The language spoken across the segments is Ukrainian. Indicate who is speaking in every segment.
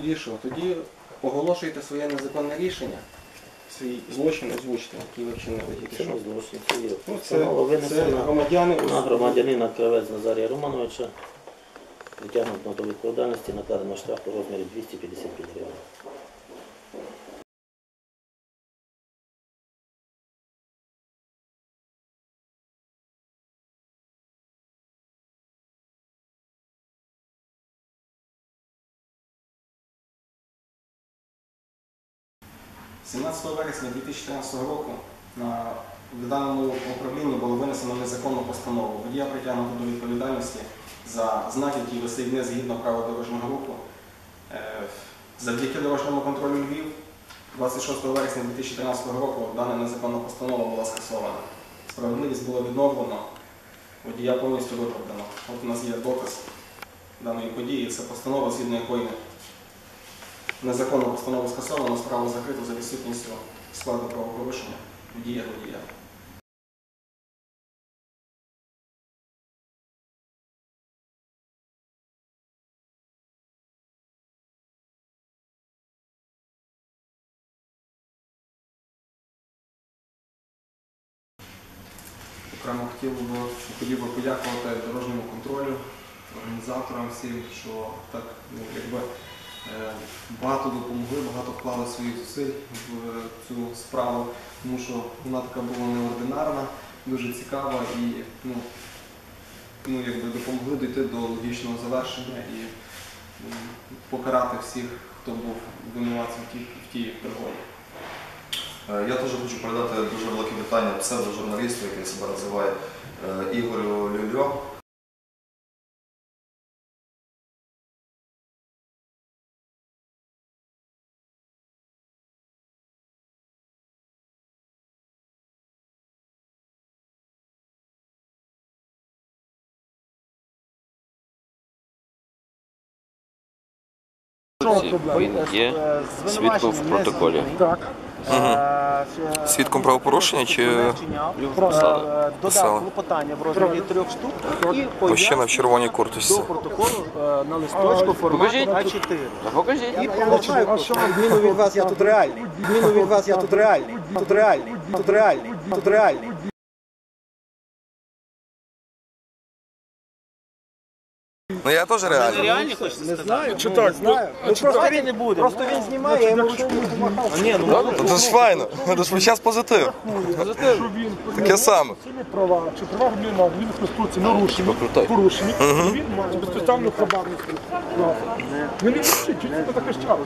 Speaker 1: Тоді що? Тоді оголошуєте своє незаконне рішення, свій злочин озвучте, який ви вчинили тільки що. Ну, це, це громадяни.
Speaker 2: на громадянина Кравець Назарія Романовича. Притягнуто до відповідальності накладено штраф у розмірі 255
Speaker 1: 17 вересня 2014 року на в даному управлінні було винесено незаконну постанову. Водія притягнуто до відповідальності за знак, який висить не згідно правил дорожнього руху. Е, Завдяки дорожньому контролю Львів 26 вересня 2013 року дана незаконна постанова була скасована. Справедливість було відновлено, водія повністю виправдано. От у нас є доказ даної події. Це постанова, згідно якої незаконна постанова скасована, справу закрито за відсутністю складу правопорушення в діях водія. Окремо хотів би, хотів би подякувати дорожньому контролю, організаторам всім, що так ну, якби, багато допомогли, багато вклали своїх зусиль в е, цю справу, тому що вона така була неординарна, дуже цікава і ну, ну, якби допомогли дійти до логічного завершення і покарати всіх, хто був винуватцем в тій, пригоді.
Speaker 3: Е, Я теж хочу передати дуже велике вітання псевдожурналісту, який себе називає е, Ігорю Люльо.
Speaker 4: Є свідком в протоколі.
Speaker 5: Так.
Speaker 6: Свідком правопорушення чи
Speaker 4: Писали.
Speaker 5: Додав клопотання в розмірі трьох штук і
Speaker 6: мужчина в червоній
Speaker 5: до протоколу е, на листочку формату
Speaker 4: Покажіть.
Speaker 5: А4.
Speaker 4: Покажіть.
Speaker 5: І получаю, відміну від вас я тут реальний. Відміну від вас я тут реальний. Тут реальний. Тут реальний. Тут реальний.
Speaker 6: Ну реально. теж реальний.
Speaker 5: Не знаю.
Speaker 7: Чи так?
Speaker 5: Ну, просто він не буде. Просто він знімає, я йому ручку помахав. Ні, ну
Speaker 6: Ну, Це ж файно. Це ж зараз позитив. Таке саме.
Speaker 7: цілі права, чи права громадянина, він Конституції нарушені, порушені, він має безпідставну хабарність. Він не вчить, чи це така щастя.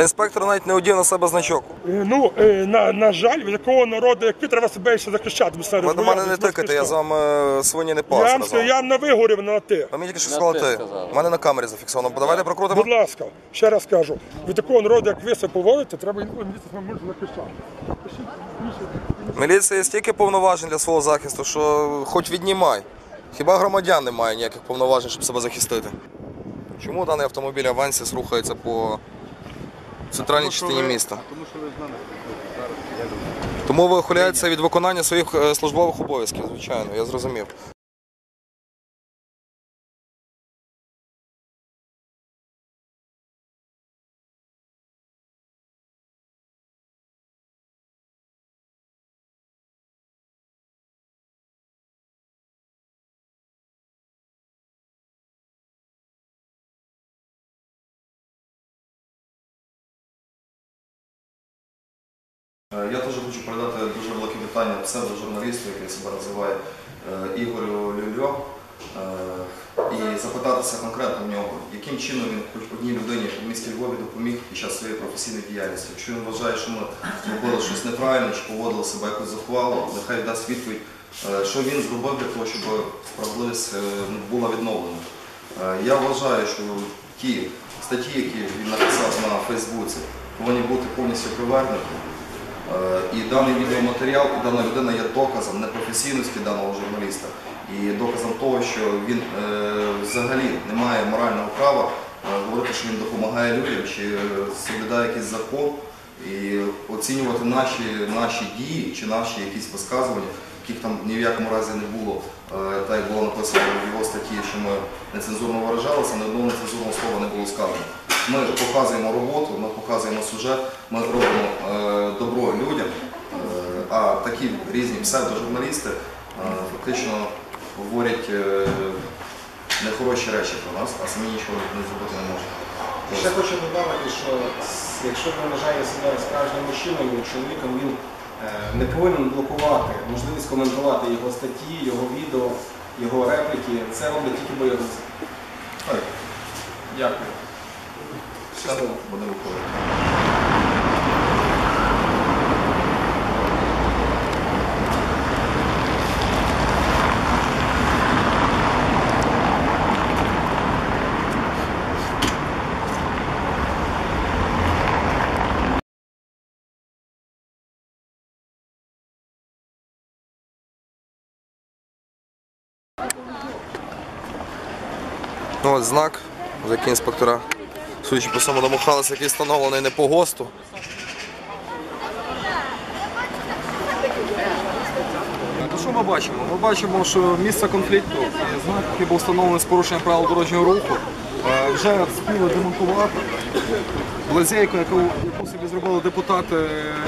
Speaker 6: Інспектор навіть не одів на себе значок.
Speaker 7: Е, Ну, е, на, на жаль, від якого народу, як ви, треба себе ще захищати.
Speaker 6: Ви до мене не тикайте, я з вами е, свині не
Speaker 7: Я вам
Speaker 6: пас.
Speaker 7: скажу, я на вигорів на ти.
Speaker 6: Ви мені тільки що
Speaker 4: На
Speaker 6: сказали
Speaker 4: ти.
Speaker 6: У мене на камері зафіксовано. Давайте прокрутимо.
Speaker 7: Будь ласка, ще раз кажу, від такого народу, як ви себе поводите, треба інколи місяць вам може захищати. Пишіть.
Speaker 6: Міліція є стільки повноважень для свого захисту, що хоч віднімай. Хіба громадян немає ніяких повноважень, щоб себе захистити? Чому даний автомобіль Авансіс рухається по центральній частині міста?
Speaker 8: Тому що ви з нами
Speaker 6: Тому ви ухиляєтеся від виконання своїх е, службових обов'язків, звичайно, я зрозумів.
Speaker 3: Я теж хочу передати дуже велике вітання псевдожурналісту, який себе називає е, Ігорю Люльо. Е, І запитатися конкретно в нього, яким чином він хоч одній людині в місті Львові допоміг під час своєї професійної діяльності. Якщо він вважає, що ми зробили щось неправильно чи поводили себе якось захвало, нехай дасть відповідь, е, що він зробив для того, щоб справедливість е, була відновлена. Е, Я вважаю, що ті статті, які він написав на Фейсбуці, повинні бути повністю привернуті. Е, І даний відеоматеріал, і дана людина є доказом непрофесійності даного журналіста і доказом того, що він е, взагалі не має морального права е, говорити, що він допомагає людям чи соблюдає якийсь закон і оцінювати наші, наші дії чи наші якісь висказування, яких там ні в якому разі не було, так як було написано в його статті, що ми нецензурно виражалися, ні одного нецензурного слова не було сказано.
Speaker 9: Ми показуємо роботу, ми показуємо сюжет, ми робимо е, добро людям, е, а такі різні псевдожурналісти е, фактично говорять нехороші речі про нас, а самі нічого не зробити не можуть.
Speaker 1: Ще хочу додати, що якщо він вважає себе справжнім мужчиною, чоловіком, він не повинен блокувати можливість коментувати його статті, його відео, його репліки. Це роблять тільки боягузи. Дякую. Щасливо.
Speaker 9: Буде виходити.
Speaker 10: Ну, от знак, за який судячи по всьому, домахалися, який встановлений не по ГОСТу.
Speaker 3: То що ми бачимо? Ми бачимо, що місце конфлікту, знак, який був встановлений з порушенням правил дорожнього руху, е, вже встигли демонтувати. Лазейку, яку, яку собі зробили депутати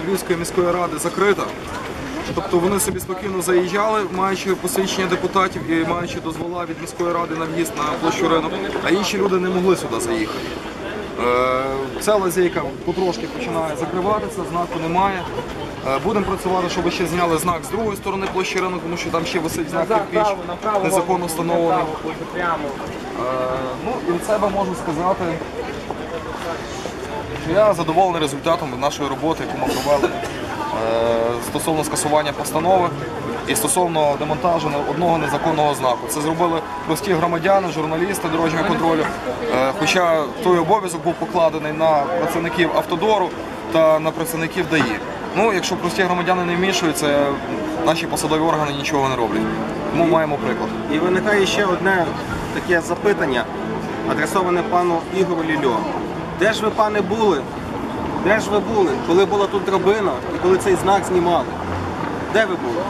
Speaker 3: Львівської міської ради, закрита. Тобто вони собі спокійно заїжджали, маючи посвідчення депутатів і маючи дозвола від міської ради на в'їзд на площу ринок, а інші люди не могли сюди заїхати. Е, Ця лазейка потрошки починає закриватися, знаку немає. Е, Будемо працювати, щоб ще зняли знак з другої сторони площі ринок, тому що там ще висить знак кирпіч, незаконно встановлений. Е, Ну і від себе можу сказати, що я задоволений результатом нашої роботи, яку ми провели стосовно скасування постанови і стосовно демонтажу одного незаконного знаку. Це зробили прості громадяни, журналісти дорожнього контролю. Е, Хоча той обов'язок був покладений на працівників автодору та на працівників ДАІ. Ну, якщо прості громадяни не вмішуються, наші посадові органи нічого не роблять. Тому маємо приклад.
Speaker 1: І виникає ще одне таке запитання, адресоване пану Ігору Лільо. Де ж ви, пане, були? Де ж ви були, коли була тут драбина і коли цей знак знімали? Де ви були?